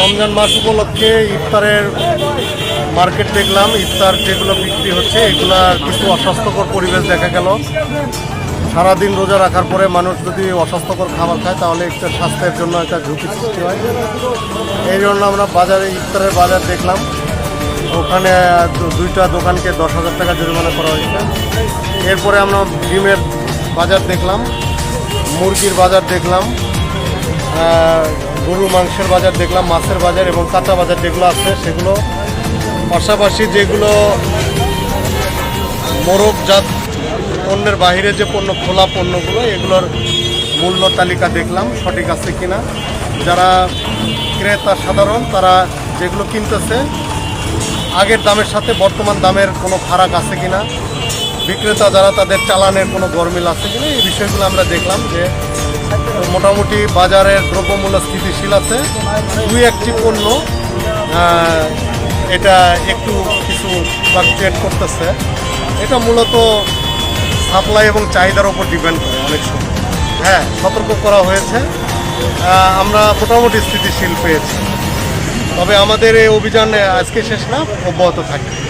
রমজান মাস উপলক্ষে ইফতারের মার্কেট দেখলাম। ইফতার যেগুলো বিক্রি হচ্ছে, এগুলা কিছু অস্বাস্থ্যকর পরিবেশ দেখা গেল। সারাদিন রোজা রাখার পরে মানুষ যদি অস্বাস্থ্যকর খাবার খায়, তাহলে একটা স্বাস্থ্যের জন্য একটা ঝুঁকি সৃষ্টি হয়। এই জন্য আমরা বাজারে ইফতারের বাজার দেখলাম। ওখানে দুইটা দোকানকে দশ হাজার টাকা জরিমানা করা হয়েছে। এরপরে আমরা ডিমের বাজার দেখলাম, মুরগির বাজার দেখলাম গরু মাংসের বাজার দেখলাম, মাছের বাজার এবং কাঁচা বাজার যেগুলো আছে সেগুলো। পাশাপাশি যেগুলো মোরগজাত পণ্যের বাইরে যে পণ্য, খোলা পণ্যগুলো, এগুলোর মূল্য তালিকা দেখলাম, সঠিক আছে কিনা। যারা ক্রেতা সাধারণ, তারা যেগুলো কিনতেছে আগের দামের সাথে বর্তমান দামের কোনো ফারাক আছে কিনা? বিক্রেতা যারা তাদের চালানের কোনো গরমিল আছে কিনা? এই বিষয়গুলো আমরা দেখলাম যে মোটামুটি বাজারের দ্রব্যমূল্য স্থিতিশীল আছে। দুই একটি পণ্য এটা একটু কিছু ফ্লাকচুয়েট করতেছে। এটা মূলত সাপ্লাই এবং চাহিদার উপর ডিপেন্ড করে অনেক সময়। হ্যাঁ সতর্ক করা হয়েছে। আমরা মোটামুটি স্থিতিশীল পেয়েছি। তবে আমাদের এই অভিযান আজকে শেষ না অব্যাহত থাকবে।